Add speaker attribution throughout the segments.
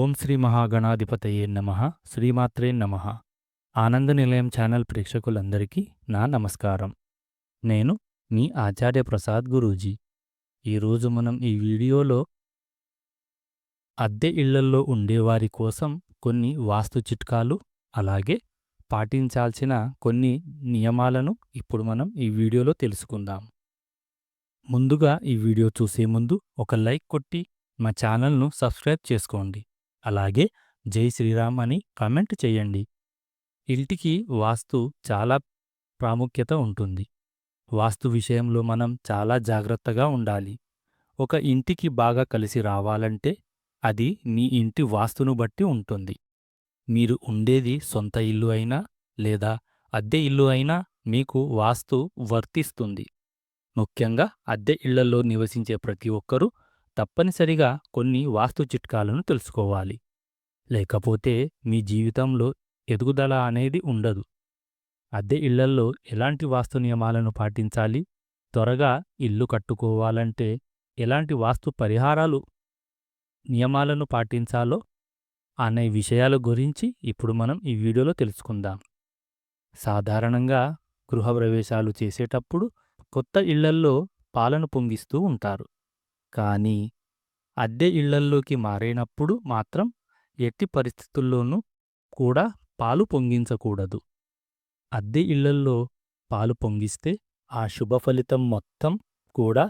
Speaker 1: ఓం శ్రీ మహాగణాధిపతయే నమ శ్రీమాత్రే నమ. ఆనంద నిలయం ఛానల్ ప్రేక్షకులందరికీ నా నమస్కారం. నేను మీ ఆచార్య ప్రసాద్ గురూజీ. ఈరోజు మనం ఈ వీడియోలో అద్దె ఇళ్ళల్లో ఉండేవారి కోసం కొన్ని వాస్తు చిట్కాలు అలాగే పాటించాల్సిన కొన్ని నియమాలను ఇప్పుడు మనం ఈ వీడియోలో తెలుసుకుందాం. ముందుగా ఈ వీడియో చూసే ముందు ఒక లైక్ కొట్టి మా ఛానల్ను సబ్స్క్రైబ్ చేసుకోండి. అలాగే జై శ్రీరామ్ అని కామెంట్ చేయండి. ఇంటికి వాస్తు చాలా ప్రాముఖ్యత ఉంటుంది. వాస్తు విషయంలో మనం చాలా జాగ్రత్తగా ఉండాలి. ఒక ఇంటికి బాగా కలిసి రావాలంటే అది మీ ఇంటి వాస్తును బట్టి ఉంటుంది. మీరు ఉండేది సొంత ఇల్లు అయినా లేదా అద్దె ఇల్లు అయినా మీకు వాస్తు వర్తిస్తుంది. ముఖ్యంగా అద్దె ఇళ్ళలో నివసించే ప్రతి ఒక్కరూ తప్పనిసరిగా కొన్ని వాస్తు చిట్కాలను తెలుసుకోవాలి. లేకపోతే మీ జీవితంలో ఎదుగుదల అనేది ఉండదు. అద్దె ఇళ్ళల్లో ఎలాంటి వాస్తు నియమాలను పాటించాలి? త్వరగా ఇల్లు కట్టుకోవాలంటే ఎలాంటి వాస్తు పరిహారాలు నియమాలను పాటించాలో అనే విషయాల గురించి ఇప్పుడు మనం ఈ వీడియోలో తెలుసుకుందాం. సాధారణంగా గృహప్రవేశాలు చేసేటప్పుడు కొత్త ఇళ్ళల్లో పాలను పొంగిస్తూ ఉంటారు. కానీ అద్దె ఇళ్ళల్లోకి మారినప్పుడు మాత్రం ఎట్టి పరిస్థితుల్లోనూ కూడా పాలు పొంగించకూడదు. అద్దె ఇళ్ళల్లో పాలు పొంగిస్తే ఆ శుభ ఫలితం మొత్తం కూడా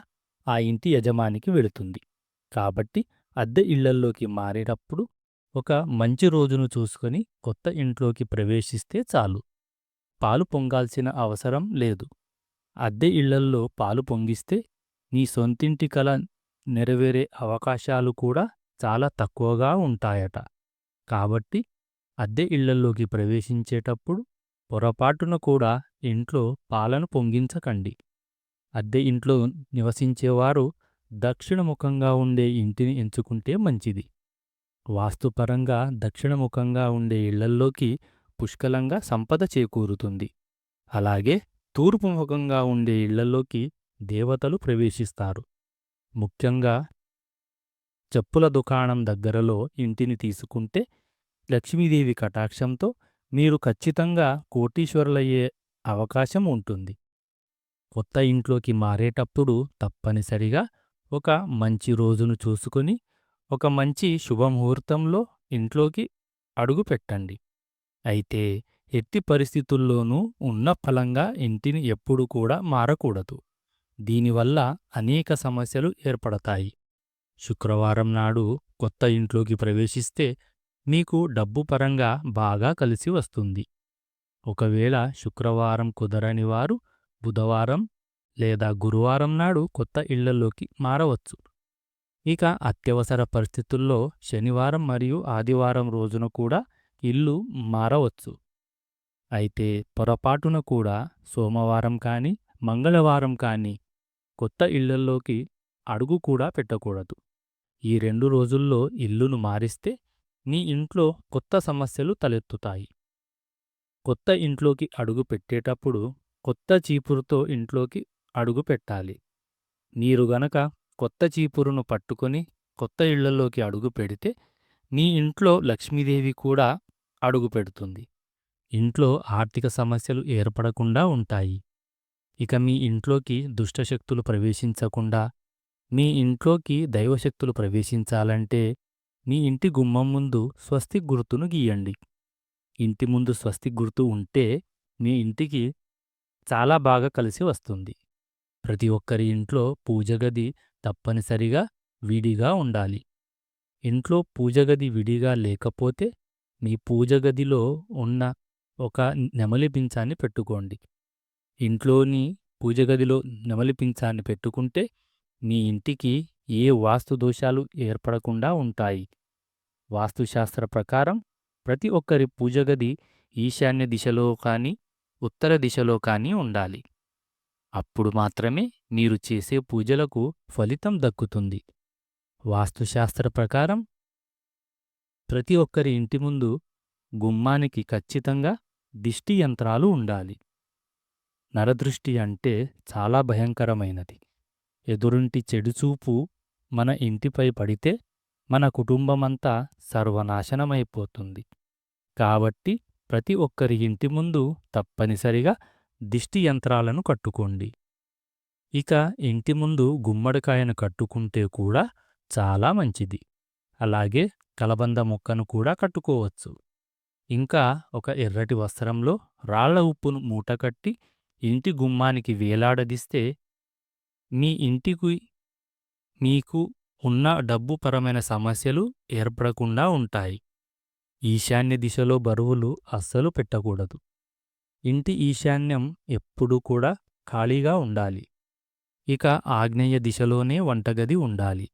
Speaker 1: ఆ ఇంటి యజమానికి వెళుతుంది. కాబట్టి అద్దె ఇళ్ళల్లోకి మారేటప్పుడు ఒక మంచి రోజును చూసుకొని కొత్త ఇంట్లోకి ప్రవేశిస్తే చాలు. పాలు పొంగాల్సిన అవసరం లేదు. అద్దె ఇళ్ళల్లో పాలు పొంగిస్తే నీ సొంతింటి కల నెరవేరే అవకాశాలు కూడా చాలా తక్కువగా ఉంటాయట. కాబట్టి అద్దె ఇళ్ళల్లోకి ప్రవేశించేటప్పుడు పొరపాటున కూడా ఇంట్లో పాలను పొంగించకండి. అద్దె ఇంట్లో నివసించేవారు దక్షిణముఖంగా ఉండే ఇంటిని ఎంచుకుంటే మంచిది. వాస్తుపరంగా దక్షిణముఖంగా ఉండే ఇళ్ళల్లోకి పుష్కలంగా సంపద చేకూరుతుంది. అలాగే తూర్పుముఖంగా ఉండే ఇళ్ళలోకి దేవతలు ప్రవేశిస్తారు. ముఖ్యంగా చెప్పుల దుకాణం దగ్గరలో ఇంటిని తీసుకుంటే లక్ష్మీదేవి కటాక్షంతో మీరు ఖచ్చితంగా కోటీశ్వరులయ్యే అవకాశం ఉంటుంది. కొత్త ఇంట్లోకి మారేటప్పుడు తప్పనిసరిగా ఒక మంచి రోజును చూసుకొని ఒక మంచి శుభముహూర్తంలో ఇంట్లోకి అడుగు పెట్టండి. అయితే ఎట్టి పరిస్థితుల్లోనూ ఉన్న ఫలంగా ఇంటిని ఎప్పుడు కూడా మారకూడదు. దీనివల్ల అనేక సమస్యలు ఏర్పడతాయి. శుక్రవారం నాడు కొత్త ఇంట్లోకి ప్రవేశిస్తే మీకు డబ్బు పరంగా బాగా కలిసి వస్తుంది. ఒకవేళ శుక్రవారం కుదరని వారు బుధవారం లేదా గురువారం నాడు కొత్త ఇళ్ళలోకి మారవచ్చు. ఇక అత్యవసర పరిస్థితుల్లో శనివారం మరియు ఆదివారం రోజున కూడా ఇల్లు మారవచ్చు. అయితే పొరపాటున కూడా సోమవారం కానీ మంగళవారం కానీ కొత్త ఇళ్ళలోకి అడుగు కూడా పెట్టకూడదు. ఈ రెండు రోజుల్లో ఇల్లును మారిస్తే నీ ఇంట్లో కొత్త సమస్యలు తలెత్తుతాయి. కొత్త ఇంట్లోకి అడుగు పెట్టేటప్పుడు కొత్త చీపురుతో ఇంట్లోకి అడుగు పెట్టాలి. మీరు గనక కొత్త చీపురును పట్టుకొని కొత్త ఇళ్ళలోకి అడుగు పెడితే నీ ఇంట్లో లక్ష్మీదేవి కూడా అడుగు పెడుతుంది. ఇంట్లో ఆర్థిక సమస్యలు ఏర్పడకుండా ఉంటాయి. ఇక మీ ఇంట్లోకి దుష్టశక్తులు ప్రవేశించకుండా మీ ఇంట్లోకి దైవశక్తులు ప్రవేశించాలంటే మీ ఇంటి గుమ్మం ముందు స్వస్తి గుర్తును గీయండి. ఇంటి ముందు స్వస్తి గుర్తు ఉంటే మీ ఇంటికి చాలా బాగా కలిసి వస్తుంది. ప్రతి ఒక్కరి ఇంట్లో పూజగది తప్పనిసరిగా విడిగా ఉండాలి. ఇంట్లో పూజగది విడిగా లేకపోతే మీ పూజగదిలో ఉన్న ఒక నెమలి పించాన్ని పెట్టుకోండి. ఇంట్లోని పూజగదిలో నెమలి పించాన్ని పెట్టుకుంటే మీ ఇంటికి ఏ వాస్తు దోషాలు ఏర్పడకుండా ఉంటాయి? వాస్తుశాస్త్ర ప్రకారం ప్రతి ఒక్కరి పూజగది ఈశాన్య దిశలో కానీ ఉత్తర దిశలో కానీ ఉండాలి. అప్పుడు మాత్రమే మీరు చేసే పూజలకు ఫలితం దక్కుతుంది. వాస్తుశాస్త్ర ప్రకారం ప్రతి ఒక్కరి ఇంటి ముందు గుమ్మానికి ఖచ్చితంగా దిష్టి యంత్రాలు ఉండాలి. నరదృష్టి అంటే చాలా భయంకరమైనది. ఎదురుంటి చెడుచూపు మన ఇంటిపై పడితే మన కుటుంబమంతా సర్వనాశనమైపోతుంది. కాబట్టి ప్రతి ఒక్కరి ఇంటి ముందు తప్పనిసరిగా దిష్టి యంత్రాలను కట్టుకోండి. ఇక ఇంటి ముందు గుమ్మడికాయను కట్టుకుంటే కూడా చాలా మంచిది. అలాగే కలబంద మొక్కను కూడా కట్టుకోవచ్చు. ఇంకా ఒక ఎర్రటి వస్త్రంలో రాళ్ళ ఉప్పును మూటకట్టి ఇంటి గుమ్మానికి వేలాడదీస్తే మీ ఇంటికి మీకు ఉన్న డబ్బుపరమైన సమస్యలు ఏర్పడకుండా ఉంటాయి. ఈశాన్య దిశలో బరువులు అస్సలు పెట్టకూడదు. ఇంటి ఈశాన్యం ఎప్పుడూ కూడా ఖాళీగా ఉండాలి. ఇక ఆగ్నేయ దిశలోనే వంటగది ఉండాలి.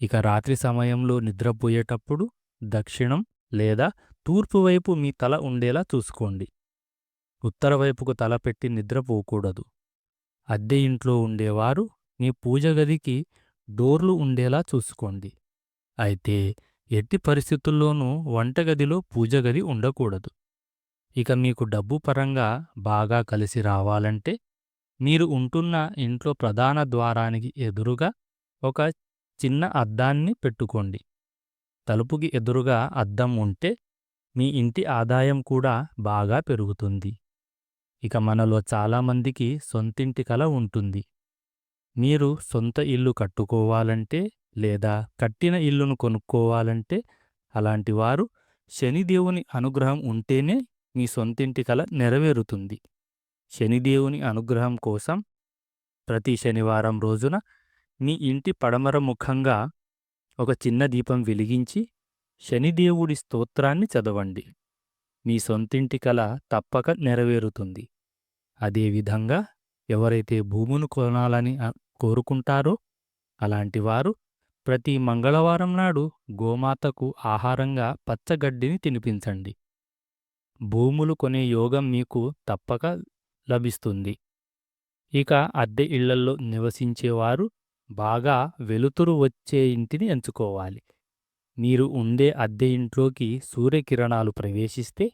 Speaker 1: ఇక రాత్రి సమయంలో నిద్రపోయేటప్పుడు దక్షిణం లేదా తూర్పువైపు మీ తల ఉండేలా చూసుకోండి. ఉత్తరవైపుకు తల పెట్టి నిద్రపోకూడదు. అద్దె ఇంట్లో ఉండేవారు. మీ పూజగదికి డోర్లు ఉండేలా చూసుకోండి. అయితే ఎట్టి పరిస్థితుల్లోనూ వంటగదిలో పూజగది ఉండకూడదు. ఇక మీకు డబ్బు పరంగా బాగా కలిసి రావాలంటే మీరు ఉంటున్న ఇంట్లో ప్రధాన ద్వారానికి ఎదురుగా ఒక చిన్న అద్దాన్ని పెట్టుకోండి. తలుపుకి ఎదురుగా అద్దం ఉంటే మీ ఇంటి ఆదాయం కూడా బాగా పెరుగుతుంది. ఇక మనలో చాలామందికి సొంతింటి కల ఉంటుంది. మీరు సొంత ఇల్లు కట్టుకోవాలంటే లేదా కట్టిన ఇల్లును కొనుక్కోవాలంటే అలాంటి వారు శనిదేవుని అనుగ్రహం ఉంటేనే మీ సొంతింటి కల నెరవేరుతుంది. శనిదేవుని అనుగ్రహం కోసం ప్రతి శనివారం రోజున మీ ఇంటి పడమర ముఖంగా ఒక చిన్న దీపం వెలిగించి శనిదేవుడి స్తోత్రాన్ని చదవండి. మీ సొంతింటి కల తప్పక నెరవేరుతుంది. అదేవిధంగా ఎవరైతే భూమును కొనాలని కోరుకుంటారో అలాంటివారు ప్రతి మంగళవారం నాడు గోమాతకు ఆహారంగా పచ్చగడ్డిని తినిపించండి. భూములు కొనే యోగం మీకు తప్పక లభిస్తుంది. ఇక అద్దె ఇళ్ళల్లో నివసించేవారు బాగా వెలుతురు వచ్చే ఇంటిని ఎంచుకోవాలి. మీరు ఉండే అద్దె ఇంట్లోకి సూర్యకిరణాలు ప్రవేశిస్తే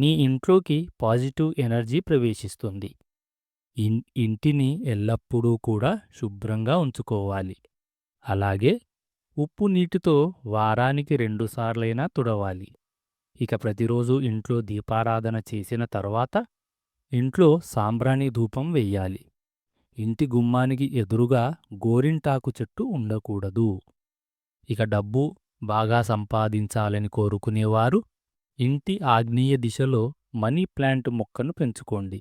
Speaker 1: నీ ఇంట్లోకి పాజిటివ్ ఎనర్జీ ప్రవేశిస్తుంది. ఇంటిని ఎల్లప్పుడూ కూడా శుభ్రంగా ఉంచుకోవాలి. అలాగే ఉప్పు నీటితో వారానికి రెండుసార్లైనా తుడవాలి. ఇక ప్రతిరోజు ఇంట్లో దీపారాధన చేసిన తర్వాత ఇంట్లో సాంబ్రాణి ధూపం వెయ్యాలి. ఇంటి గుమ్మానికి ఎదురుగా గోరింటాకు చెట్టు ఉండకూడదు. ఇక డబ్బు బాగా సంపాదించాలని కోరుకునేవారు ఇంటి ఆగ్నేయ దిశలో మనీ ప్లాంట్ మొక్కను పెంచుకోండి.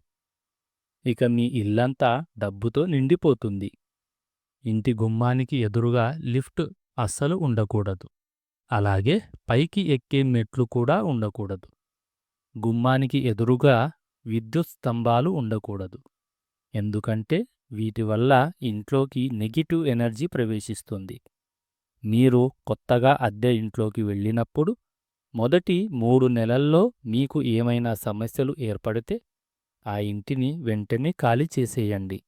Speaker 1: ఇక మీ ఇల్లంతా డబ్బుతో నిండిపోతుంది. ఇంటి గుమ్మానికి ఎదురుగా లిఫ్ట్ అస్సలు ఉండకూడదు. అలాగే పైకి ఎక్కే మెట్లు కూడా ఉండకూడదు. గుమ్మానికి ఎదురుగా విద్యుత్ స్తంభాలు ఉండకూడదు. ఎందుకంటే వీటి వల్ల ఇంట్లోకి నెగిటివ్ ఎనర్జీ ప్రవేశిస్తుంది. మీరు కొత్తగా అద్దె ఇంట్లోకి వెళ్ళినప్పుడు మొదటి మూడు నెలల్లో మీకు ఏమైనా సమస్యలు ఏర్పడితే ఆ ఇంటిని వెంటనే ఖాళీ చేసేయండి.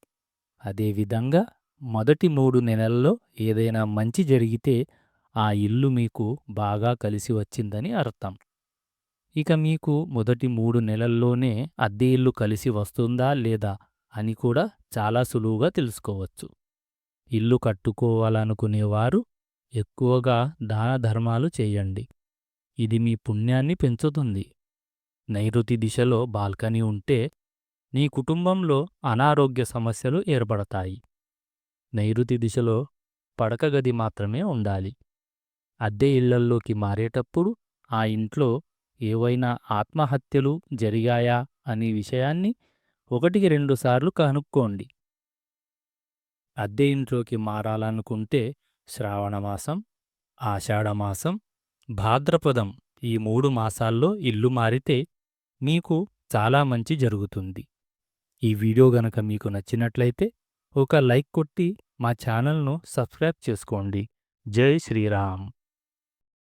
Speaker 1: అదేవిధంగా మొదటి మూడు నెలల్లో ఏదైనా మంచి జరిగితే ఆ ఇల్లు మీకు బాగా కలిసి వచ్చిందని అర్థం. ఇక మీకు మొదటి మూడు నెలల్లోనే అద్దె ఇల్లు కలిసి వస్తుందా లేదా అని కూడా చాలా సులువుగా తెలుసుకోవచ్చు. ఇల్లు కట్టుకోవాలనుకునేవారు ఎక్కువగా దాన ధర్మాలు చేయండి. ఇది మీ పుణ్యాన్ని పెంచుతుంది. నైరుతి దిశలో బాల్కనీ ఉంటే నీ కుటుంబంలో అనారోగ్య సమస్యలు ఏర్పడతాయి. నైరుతి దిశలో పడకగది మాత్రమే ఉండాలి. అద్దె ఇళ్ళల్లోకి మారేటప్పుడు ఆ ఇంట్లో ఏవైనా ఆత్మహత్యలు జరిగాయా అనే విషయాన్ని ఒకటికి రెండుసార్లు కనుక్కోండి. అద్దె ఇంట్లోకి మారాలనుకుంటే శ్రావణమాసం ఆషాఢమాసం భాద్రపదం ఈ మూడు మాసాల్లో ఇల్లు మారితే మీకు చాలా మంచి జరుగుతుంది. ఈ వీడియో గనక మీకు నచ్చినట్లయితే ఒక లైక్ కొట్టి మా ఛానల్ను సబ్స్క్రైబ్ చేసుకోండి. జై శ్రీరామ్.